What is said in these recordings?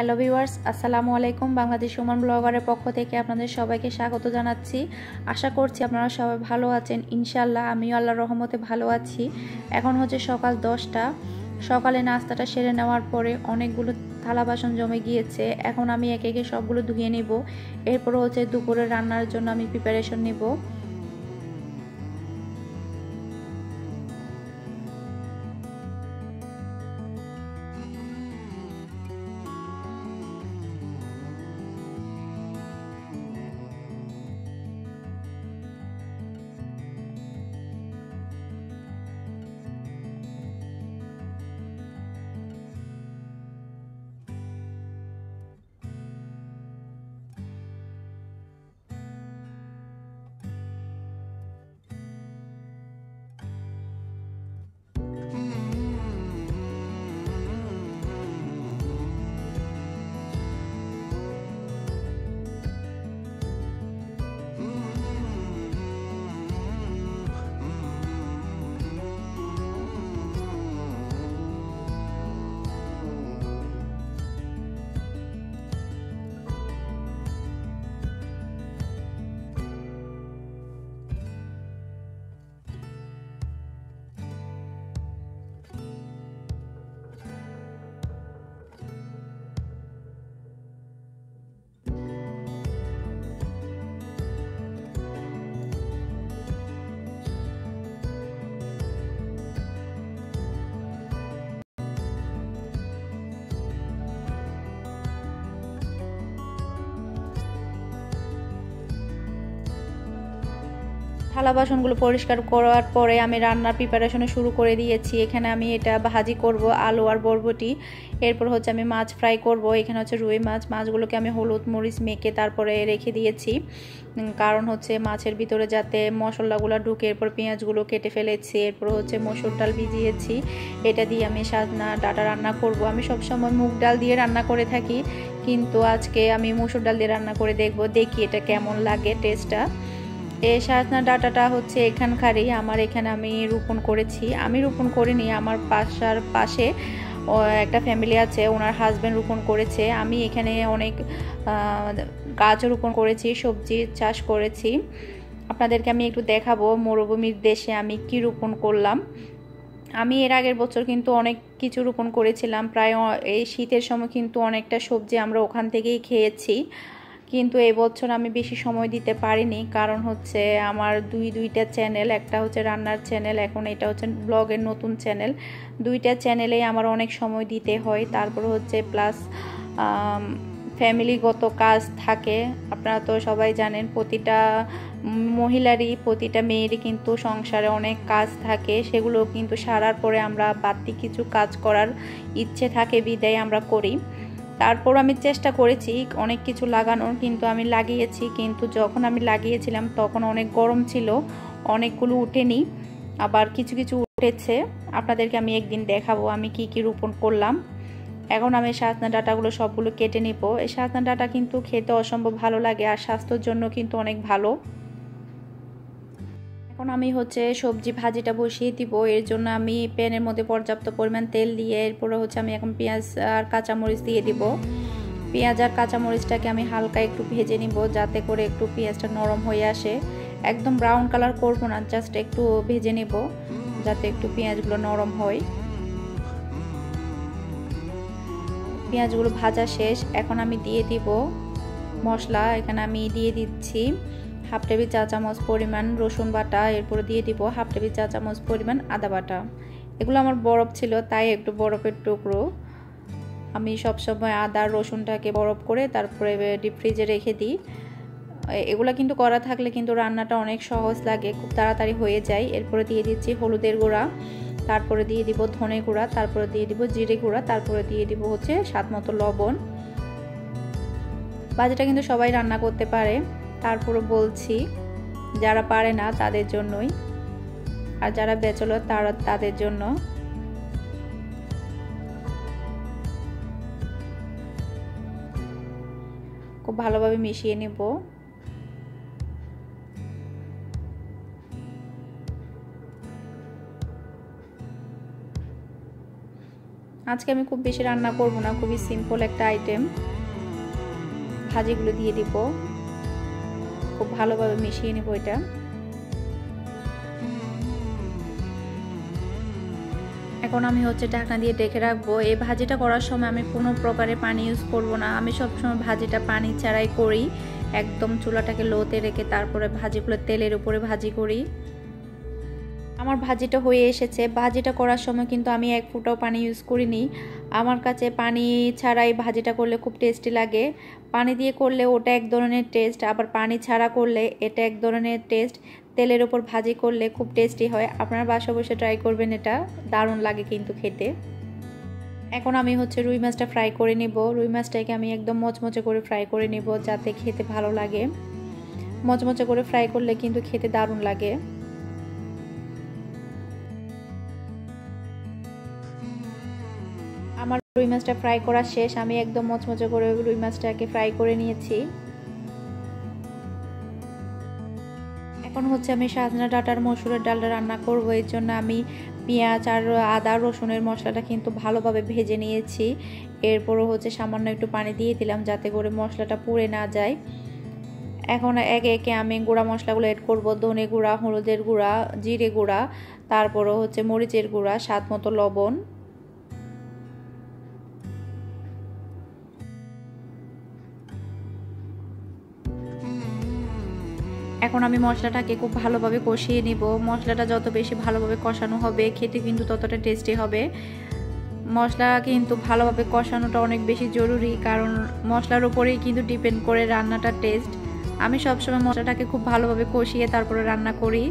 Hello viewers আসসালামু আলাইকুম। বাংলাদেশ সুমন ব্লগারের পক্ষ থেকে আপনাদের সবাইকে স্বাগত জানাচ্ছি। আশা করছি আপনারা সবাই ভালো আছেন। ইনশাল্লাহ আমিও আল্লাহর রহমতে ভালো আছি। এখন হচ্ছে সকাল দশটা। সকালে নাস্তাটা সেরে নেওয়ার পরে অনেকগুলো থালা বাসন জমে গিয়েছে। এখন আমি একে একে সবগুলো ধুয়ে নেব। এরপর হচ্ছে দুপুরে রান্নার জন্য আমি প্রিপারেশন নেব। থালা বাসনগুলো পরিষ্কার করার পরে আমি রান্নার প্রিপারেশনে শুরু করে দিয়েছি। এখানে আমি এটা ভাজি করব, আলু আর বরবটি। এরপর হচ্ছে আমি মাছ ফ্রাই করব। এখানে হচ্ছে রুই মাছ। মাছগুলোকে আমি হলুদ মরিচ মেখে তারপরে রেখে দিয়েছি। কারণ হচ্ছে মাছের ভিতরে যাতে মশলাগুলো ঢুকে, এরপর পেঁয়াজগুলো কেটে ফেলেছি। এরপর হচ্ছে মসুর ডাল ভিজিয়েছি। এটা দিয়ে আমি সাজনা, ডাটা রান্না করব। আমি সবসময় মুগ ডাল দিয়ে রান্না করে থাকি। কিন্তু আজকে আমি মসুর ডাল দিয়ে রান্না করে দেখব। দেখি এটা কেমন লাগে টেস্টটা এই সাজনা ডাটাটা হচ্ছে এখানকারই, আমার এখানে আমি রোপণ করেছি। আমি রোপণ করিনি, আমার পাশার পাশে একটা ফ্যামিলি আছে, ওনার হাজব্যান্ড রোপণ করেছে। আমি এখানে অনেক গাছ রোপণ করেছি, সবজি চাষ করেছি। আপনাদেরকে আমি একটু দেখাবো মরুভূমির দেশে আমি কি রোপণ করলাম। আমি এর আগের বছর কিন্তু অনেক কিছু রোপণ করেছিলাম। প্রায় এই শীতের সময় কিন্তু অনেকটা সবজি আমরা ওখান থেকেই খেয়েছি। কিন্তু এবছর আমি বেশি সময় দিতে পারিনি, কারণ হচ্ছে আমার দুই, দুইটা চ্যানেল একটা হচ্ছে রান্নার চ্যানেল এখন এটা হচ্ছে ব্লগের নতুন চ্যানেল দুইটা চ্যানেলেই আমার অনেক সময় দিতে হয়, তারপর হচ্ছে প্লাস ফ্যামিলিগত কাজ থাকে। আপনারা তো সবাই জানেন, প্রতিটা মহিলারই, প্রতিটা মেয়েরই কিন্তু সংসারে অনেক কাজ থাকে, সেগুলো কিন্তু সারার পরে আমরা বাড়তি কিছু কাজ করার ইচ্ছে থাকে, বিদায় আমরা করি। তারপর আমি চেষ্টা করেছি অনেক কিছু লাগানোর, কিন্তু আমি লাগিয়েছি। কিন্তু যখন আমি লাগিয়েছিলাম তখন অনেক গরম ছিল, অনেকগুলো উঠেনি, আবার কিছু কিছু উঠেছে। আপনাদেরকে আমি একদিন দেখাবো আমি কি কি রোপণ করলাম। এখন আমি সাজনা ডাটাগুলো সবগুলো কেটে নিব। এই সাজনা ডাটা কিন্তু খেতে অসম্ভব ভালো লাগে আর স্বাস্থ্যের জন্য কিন্তু অনেক ভালো। এখন আমি হচ্ছে সবজি ভাজিটা বসিয়ে দিব। এর জন্য আমি প্যানের মধ্যে পর্যাপ্ত পরিমাণ তেল দিয়ে এরপরে হচ্ছে আমি এখন পেঁয়াজ আর কাঁচামরিচ দিয়ে দিব। পেঁয়াজ আর কাঁচামরিচটাকে আমি হালকা একটু ভেজে নিব যাতে করে একটু পেঁয়াজটা নরম হয়ে আসে। একদম ব্রাউন কালার করব না জাস্ট একটু ভেজে নেব যাতে একটু পেঁয়াজগুলো নরম হয়। পেঁয়াজগুলো ভাজা শেষ, এখন আমি দিয়ে দিব মশলা। এখানে আমি দিয়ে দিচ্ছি হাফ টেবিল চা চামচ পরিমাণ রসুন বাটা, এরপরে দিয়ে দিব হাফ টেবিল চা চামচ পরিমাণ আদা বাটা। এগুলো আমার বরফ ছিল, তাই একটু বরফের টুকরো। আমি সবসময় আদা, রসুনটাকে বরফ করে তারপরে ডিপ ফ্রিজে রেখে দিই। এগুলো কিন্তু করা থাকলে কিন্তু রান্নাটা অনেক সহজ লাগে, খুব তাড়াতাড়ি হয়ে যায়। এরপরে দিয়ে দিচ্ছি হলুদের গুঁড়া, তারপরে দিয়ে দিব ধনে গুঁড়া, তারপরে দিয়ে দিব জিরে গুঁড়া, তারপরে দিয়ে দিব হচ্ছে স্বাদ মতো লবণ। বাজিটা কিন্তু সবাই রান্না করতে পারে। তারপরে বলছি, যারা পারে না তাদের জন্যই, আর যারা বেচলর তারা তাদের জন্য। খুব ভালোভাবে মিশিয়ে নেব। আজকে আমি খুব বেশি রান্না করব না, খুবই সিম্পল একটা আইটেম ভাজিগুলো দিয়ে দিব। খুব ভালোভাবে মিশিয়ে নেব এটা। এখন আমি হচ্ছে ঢাকনা দিয়ে ডেকে রাখব। এই ভাজিটা করার সময় আমি কোনো প্রকারে পানি ইউজ করব না। আমি সবসময় ভাজিটা পানি ছাড়াই করি। একদম চুলাটাকে লোতে রেখে তারপরে ভাজিগুলো তেলের উপরে ভাজি করি। আমার ভাজিটা হয়ে এসেছে। ভাজিটা করার সময় কিন্তু আমি এক ফুটাও পানি ইউজ করিনি। আমার কাছে পানি ছাড়াই ভাজিটা করলে খুব টেস্টি লাগে। পানি দিয়ে করলে ওটা এক ধরনের টেস্ট আবার পানি ছাড়া করলে এটা এক ধরনের টেস্ট তেলের ওপর ভাজি করলে খুব টেস্টি হয়। আপনারা বাসা বসে ট্রাই করবেন এটা। দারুণ লাগে কিন্তু খেতে। এখন আমি হচ্ছে রুই মাছটা ফ্রাই করে নিব। রুই মাছটাকে আমি একদম মচমচে করে ফ্রাই করে নিব যাতে খেতে ভালো লাগে। মচমচে করে ফ্রাই করলে কিন্তু খেতে দারুণ লাগে। মাছটা ফ্রাই করা শেষ, আমি একদম মচমচে করে রুই মাছটাকে ফ্রাই করে নিয়েছি। এখন হচ্ছে আমি সাজনা ডাটার মসুরের ডালটা রান্না করব, এর জন্য আমি পেঁয়াজ আর আদা, রসুনের মশলাটা কিন্তু ভালোভাবে ভেজে নিয়েছি। এরপরও হচ্ছে সামান্য একটু পানি দিয়ে দিলাম যাতে করে মশলাটা পুড়ে না যায়। এখন একে একে আমি গুঁড়া মশলাগুলো এড করব, ধনে গুঁড়া, হলুদের গুঁড়া, জিরে গুঁড়া, তারপরও হচ্ছে মরিচের গুঁড়া, স্বাদ মতো লবণ। এখন আমি মশলাটাকে খুব ভালোভাবে কষিয়ে নিব। মশলাটা যত বেশি ভালোভাবে কষানো হবে, খেতে কিন্তু ততটা টেস্টি হবে। মশলা কিন্তু ভালোভাবে কষানোটা অনেক বেশি জরুরি, কারণ মশলার উপরেই কিন্তু ডিপেন্ড করে রান্নাটার টেস্ট আমি সবসময় মশলাটাকে খুব ভালোভাবে কষিয়ে তারপরে রান্না করি।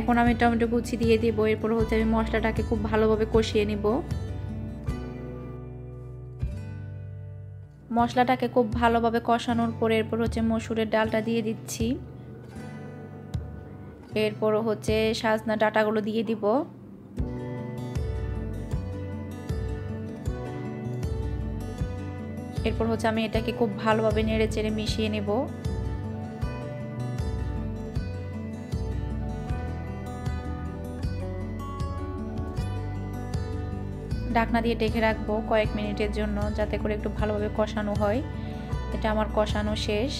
এখন আমি টমেটো কুচি দিয়ে দিব, এরপর হচ্ছে আমি মশলাটাকে খুব ভালোভাবে কষিয়ে নিব। মশলাটাকে খুব ভালোভাবে কষানোর পরে এরপর হচ্ছে মসুরের ডালটা দিয়ে দিচ্ছি। এরপরও হচ্ছে সাজনা ডাটাগুলো দিয়ে দিব। এরপর হচ্ছে আমি এটাকে খুব ভালোভাবে নেড়ে চেড়ে মিশিয়ে নেব। ঢাকনা দিয়ে ডেকে রাখব কয়েক মিনিটের জন্য যাতে করে একটু ভালোভাবে কষানো হয়। এটা আমার কষানো শেষ।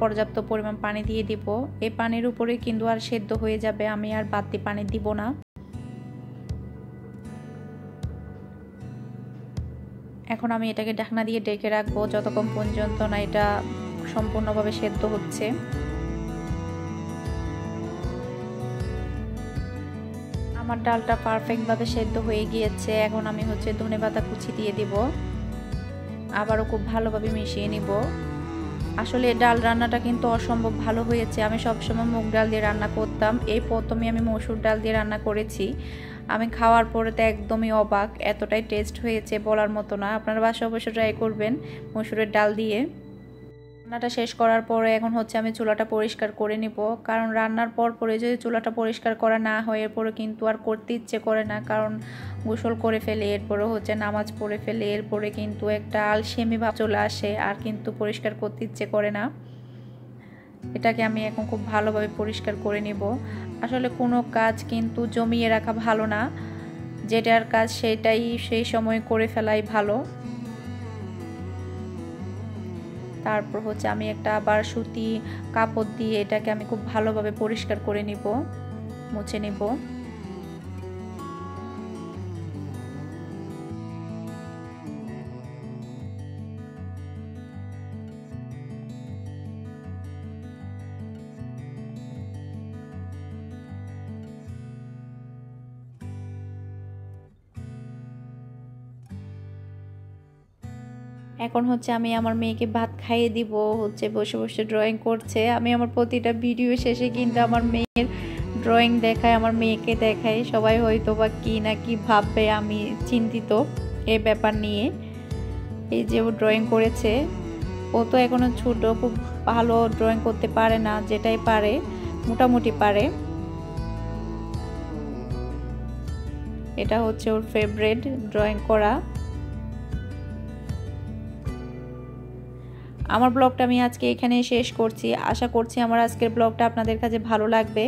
পর্যাপ্ত পরিমাণ পানি দিয়ে দিব। এই পানির উপরে কিন্তু আর সেদ্ধ হয়ে যাবে, আমি আর বাড়তি পানি দিব না। এখন আমি এটাকে ঢাকনা দিয়ে ডেকে রাখব, যতক্ষণ পর্যন্ত না এটা সম্পূর্ণভাবে সেদ্ধ হচ্ছে। আমার ডালটা পারফেক্টভাবে সেদ্ধ হয়ে গিয়েছে, এখন আমি হচ্ছে ধনে পাতা কুচি দিয়ে দিব। আবারও খুব ভালোভাবে মিশিয়ে নিব। আসলে ডাল রান্নাটা কিন্তু অসম্ভব ভালো হয়েছে। আমি সবসময় মুগ ডাল দিয়ে রান্না করতাম। এই প্রথমে আমি মসুর ডাল দিয়ে রান্না করেছি। আমি খাওয়ার পরে তো একদমই অবাক, এতটাই টেস্ট হয়েছে বলার মতো না। আপনারা বাসা অবশ্যই ট্রাই করবেন মসুরের ডাল দিয়ে। রান্নাটা শেষ করার পরে এখন হচ্ছে আমি চুলাটা পরিষ্কার করে নিব। কারণ রান্নার পর পরে যদি চুলাটা পরিষ্কার করা না হয় এরপরে কিন্তু আর করতে ইচ্ছে করে না। কারণ গোসল করে ফেলে এরপরে হচ্ছে নামাজ পড়ে ফেলে, এরপরে কিন্তু একটা আলসেমি ভাব চলে আসে, আর কিন্তু পরিষ্কার করতে ইচ্ছে করে না। এটাকে আমি এখন খুব ভালোভাবে পরিষ্কার করে নিব। আসলে কোনো কাজ কিন্তু জমিয়ে রাখা ভালো না। যেটার কাজ সেটাই সেই সময় করে ফেলাই ভালো। তারপর হচ্ছে আমি একটা আবার সুতি কাপড় দিয়ে এটাকে আমি খুব ভালোভাবে পরিষ্কার করে নিব, মুছে নিব। এখন হচ্ছে আমি আমার মেয়েকে ভাত খাইয়ে দিব, হচ্ছে বসে বসে ড্রয়িং করছে। আমি আমার প্রতিটা ভিডিও শেষে কিন্তু আমার মেয়ের ড্রয়িং দেখায়, আমার মেয়েকে দেখায়। সবাই হয়তো বা কী না কি ভাববে, আমি চিন্তিত এ ব্যাপার নিয়ে। এই যে ও ড্রয়িং করেছে, ও তো এখনও ছোটো, খুব ভালো ড্রয়িং করতে পারে না, যেটাই পারে, মোটামুটি পারে। এটা হচ্ছে ওর ফেভারেট ড্রয়িং করা। আমার ব্লগটা আমি আজকে এখানে শেষ করছি। আশা করছি আমার আজকের ব্লগটা আপনাদের কাছে ভালো লাগবে।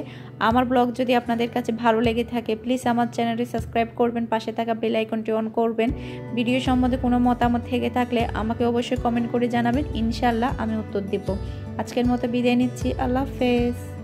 আমার ব্লগ যদি আপনাদের কাছে ভালো লেগে থাকে প্লিজ আমার চ্যানেলটি সাবস্ক্রাইব করবেন, পাশে থাকা বেল আইকনটি অন করবেন। ভিডিও সম্বন্ধে কোনো মতামত থেকে থাকলে আমাকে অবশ্যই কমেন্ট করে জানাবেন। ইনশাল্লাহ আমি উত্তর দেব। আজকের মতো বিদায় নিচ্ছি। আল্লাহ হাফেজ।